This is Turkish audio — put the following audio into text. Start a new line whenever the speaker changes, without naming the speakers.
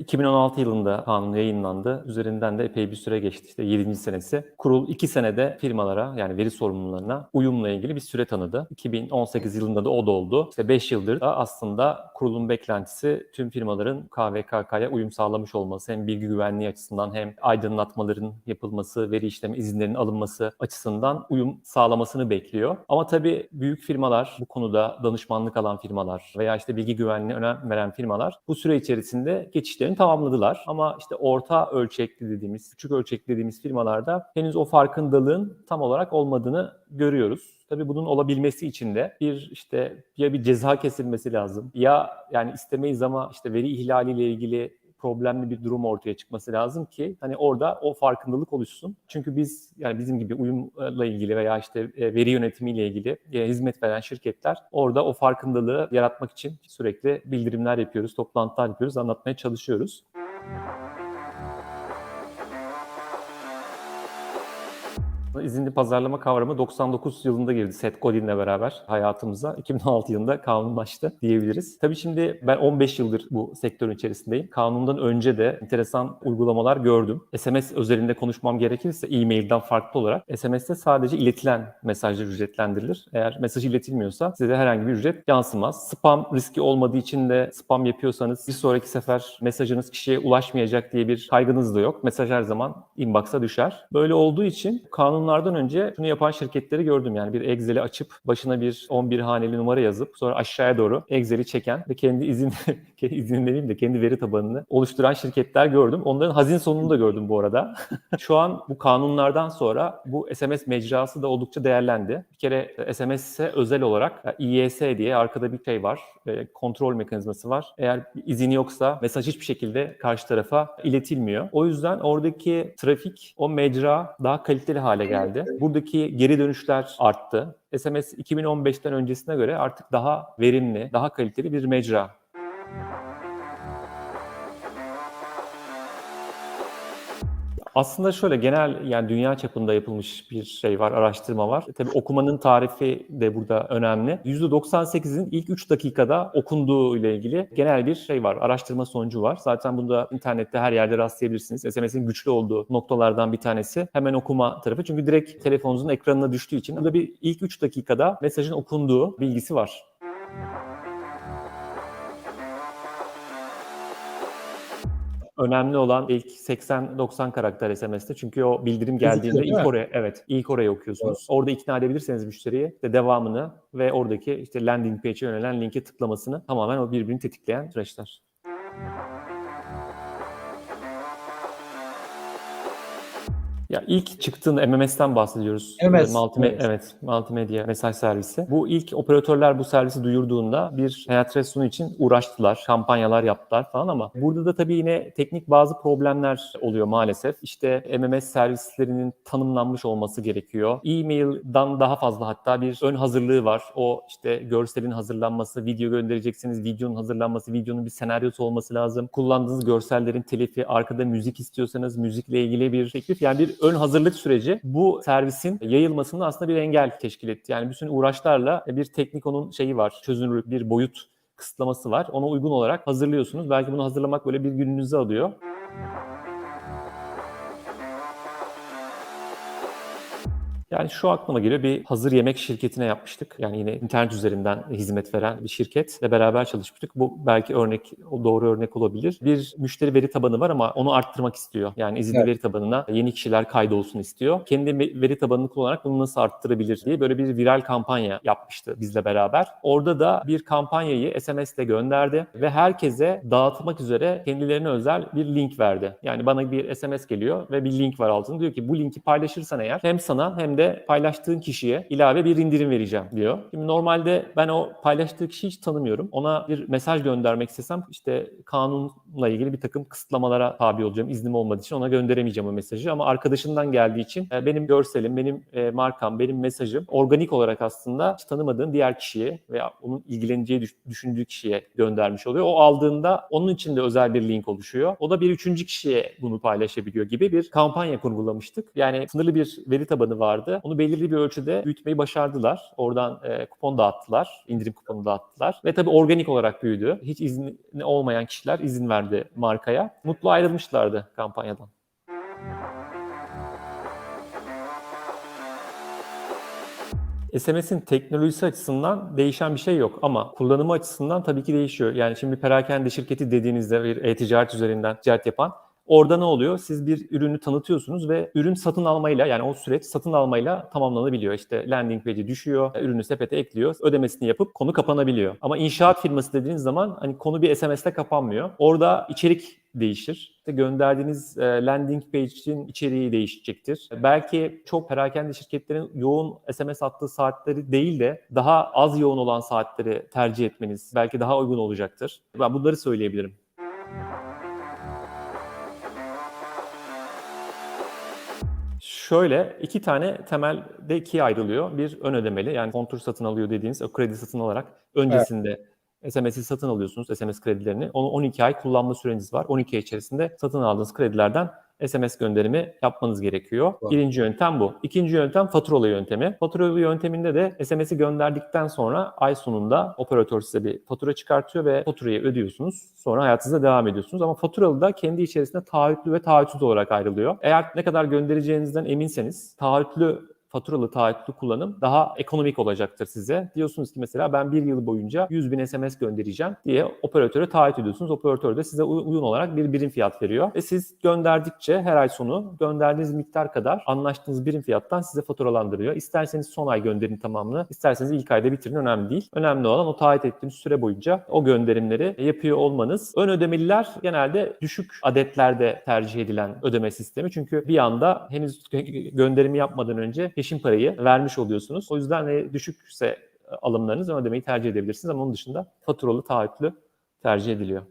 2016 yılında kanun yayınlandı. Üzerinden de epey bir süre geçti. İşte 7. senesi. Kurul 2 senede firmalara yani veri sorumlularına uyumla ilgili bir süre tanıdı. 2018 yılında da o da oldu. İşte 5 yıldır da aslında kurulun beklentisi tüm firmaların KVKK'ya uyum sağlamış olması. Hem bilgi güvenliği açısından hem aydınlatmaların yapılması, veri işleme izinlerinin alınması açısından uyum sağlamasını bekliyor. Ama tabii büyük firmalar, bu konuda danışmanlık alan firmalar veya işte bilgi güvenliğine önem veren firmalar bu süre içerisinde geçişlerini tamamladılar. Ama işte orta ölçekli dediğimiz, küçük ölçekli dediğimiz firmalarda henüz o farkındalığın tam olarak olmadığını görüyoruz. Tabii bunun olabilmesi için de bir işte ya bir ceza kesilmesi lazım ya yani istemeyiz ama işte veri ihlaliyle ilgili problemli bir durum ortaya çıkması lazım ki hani orada o farkındalık oluşsun. Çünkü biz yani bizim gibi uyumla ilgili veya işte e, veri yönetimiyle ilgili e, hizmet veren şirketler orada o farkındalığı yaratmak için sürekli bildirimler yapıyoruz, toplantılar yapıyoruz, anlatmaya çalışıyoruz. İzinli pazarlama kavramı 99 yılında girdi Seth Godin'le beraber hayatımıza. 2016 yılında kanunlaştı diyebiliriz. Tabii şimdi ben 15 yıldır bu sektörün içerisindeyim. Kanundan önce de enteresan uygulamalar gördüm. SMS özelinde konuşmam gerekirse e-mailden farklı olarak SMS'te sadece iletilen mesajlar ücretlendirilir. Eğer mesaj iletilmiyorsa size herhangi bir ücret yansımaz. Spam riski olmadığı için de spam yapıyorsanız bir sonraki sefer mesajınız kişiye ulaşmayacak diye bir kaygınız da yok. Mesaj her zaman inbox'a düşer. Böyle olduğu için kanun kanunlardan önce şunu yapan şirketleri gördüm. Yani bir Excel'i açıp başına bir 11 haneli numara yazıp sonra aşağıya doğru Excel'i çeken ve kendi izin izin demeyeyim de kendi veri tabanını oluşturan şirketler gördüm. Onların hazin sonunu da gördüm bu arada. Şu an bu kanunlardan sonra bu SMS mecrası da oldukça değerlendi. Bir kere SMS'e özel olarak IES diye arkada bir şey var. Kontrol mekanizması var. Eğer izin yoksa mesaj hiçbir şekilde karşı tarafa iletilmiyor. O yüzden oradaki trafik, o mecra daha kaliteli hale geldi. Buradaki geri dönüşler arttı. SMS 2015'ten öncesine göre artık daha verimli, daha kaliteli bir mecra. Aslında şöyle genel yani dünya çapında yapılmış bir şey var, araştırma var. E, tabii okumanın tarifi de burada önemli. %98'in ilk 3 dakikada okunduğu ile ilgili genel bir şey var, araştırma sonucu var. Zaten bunu da internette her yerde rastlayabilirsiniz. SMS'in güçlü olduğu noktalardan bir tanesi hemen okuma tarafı. Çünkü direkt telefonunuzun ekranına düştüğü için burada bir ilk 3 dakikada mesajın okunduğu bilgisi var. Önemli olan ilk 80-90 karakter SMS'te. Çünkü o bildirim geldiğinde ilk oraya evet ilk oraya okuyorsunuz. Evet. Orada ikna edebilirseniz müşteriyi de devamını ve oradaki işte landing page'e yönelen linke tıklamasını tamamen o birbirini tetikleyen süreçler. Ya ilk çıktığında MMS'ten bahsediyoruz.
MMS.
Multimedia, evet. evet, multimedya mesaj servisi. Bu ilk operatörler bu servisi duyurduğunda bir penetrasyonu için uğraştılar, kampanyalar yaptılar falan ama burada da tabii yine teknik bazı problemler oluyor maalesef. İşte MMS servislerinin tanımlanmış olması gerekiyor. E-mail'dan daha fazla hatta bir ön hazırlığı var. O işte görselin hazırlanması, video göndereceksiniz, videonun hazırlanması, videonun bir senaryosu olması lazım. Kullandığınız görsellerin telifi, arkada müzik istiyorsanız müzikle ilgili bir teklif. Yani bir ön hazırlık süreci bu servisin yayılmasında aslında bir engel teşkil etti. Yani bütün uğraşlarla bir teknik onun şeyi var, çözünürlük, bir boyut kısıtlaması var. Ona uygun olarak hazırlıyorsunuz. Belki bunu hazırlamak böyle bir gününüzü alıyor. Yani şu aklıma geliyor bir hazır yemek şirketine yapmıştık. Yani yine internet üzerinden hizmet veren bir şirketle beraber çalışmıştık. Bu belki örnek, doğru örnek olabilir. Bir müşteri veri tabanı var ama onu arttırmak istiyor. Yani izinli evet. veri tabanına yeni kişiler kaydolsun istiyor. Kendi veri tabanını kullanarak bunu nasıl arttırabilir diye böyle bir viral kampanya yapmıştı bizle beraber. Orada da bir kampanyayı SMS'le gönderdi ve herkese dağıtmak üzere kendilerine özel bir link verdi. Yani bana bir SMS geliyor ve bir link var altında. Diyor ki bu linki paylaşırsan eğer hem sana hem de de paylaştığın kişiye ilave bir indirim vereceğim diyor. Şimdi normalde ben o paylaştığı kişiyi hiç tanımıyorum. Ona bir mesaj göndermek istesem işte kanunla ilgili bir takım kısıtlamalara tabi olacağım. İznim olmadığı için ona gönderemeyeceğim o mesajı. Ama arkadaşından geldiği için e, benim görselim, benim e, markam, benim mesajım organik olarak aslında hiç tanımadığım diğer kişiye veya onun ilgileneceği düşündüğü kişiye göndermiş oluyor. O aldığında onun için de özel bir link oluşuyor. O da bir üçüncü kişiye bunu paylaşabiliyor gibi bir kampanya kurgulamıştık. Yani sınırlı bir veri tabanı vardı vardı. Onu belirli bir ölçüde büyütmeyi başardılar. Oradan e, kupon dağıttılar, indirim kuponu dağıttılar. Ve tabii organik olarak büyüdü. Hiç izni olmayan kişiler izin verdi markaya. Mutlu ayrılmışlardı kampanyadan. SMS'in teknolojisi açısından değişen bir şey yok ama kullanımı açısından tabii ki değişiyor. Yani şimdi perakende şirketi dediğinizde bir e-ticaret üzerinden ticaret yapan Orada ne oluyor? Siz bir ürünü tanıtıyorsunuz ve ürün satın almayla yani o süreç satın almayla tamamlanabiliyor. İşte landing page'i düşüyor, ürünü sepete ekliyor, ödemesini yapıp konu kapanabiliyor. Ama inşaat firması dediğiniz zaman hani konu bir SMS'te kapanmıyor. Orada içerik değişir. İşte gönderdiğiniz e, landing page'in içeriği değişecektir. Belki çok perakende şirketlerin yoğun SMS attığı saatleri değil de daha az yoğun olan saatleri tercih etmeniz belki daha uygun olacaktır. Ben bunları söyleyebilirim. Şöyle iki tane temelde ikiye ayrılıyor. Bir ön ödemeli yani kontur satın alıyor dediğiniz o kredi satın alarak öncesinde SMS'i satın alıyorsunuz SMS kredilerini. Onu 12 ay kullanma süreniz var. 12 ay içerisinde satın aldığınız kredilerden SMS gönderimi yapmanız gerekiyor.
Var.
Birinci yöntem bu. İkinci yöntem faturalı yöntemi. Faturalı yönteminde de SMS'i gönderdikten sonra ay sonunda operatör size bir fatura çıkartıyor ve faturayı ödüyorsunuz. Sonra hayatınıza devam ediyorsunuz. Ama faturalı da kendi içerisinde taahhütlü ve taahhütsüz olarak ayrılıyor. Eğer ne kadar göndereceğinizden eminseniz taahhütlü faturalı taahhütlü kullanım daha ekonomik olacaktır size. Diyorsunuz ki mesela ben bir yıl boyunca 100 bin SMS göndereceğim diye operatöre taahhüt ediyorsunuz. Operatör de size uy- uygun olarak bir birim fiyat veriyor. Ve siz gönderdikçe her ay sonu gönderdiğiniz miktar kadar anlaştığınız birim fiyattan size faturalandırıyor. İsterseniz son ay gönderin tamamını, isterseniz ilk ayda bitirin önemli değil. Önemli olan o taahhüt ettiğiniz süre boyunca o gönderimleri yapıyor olmanız. Ön ödemeliler genelde düşük adetlerde tercih edilen ödeme sistemi. Çünkü bir anda henüz gö- gönderimi yapmadan önce peşin parayı vermiş oluyorsunuz. O yüzden e, düşükse alımlarınız ön ödemeyi tercih edebilirsiniz ama onun dışında faturalı taahhütlü tercih ediliyor.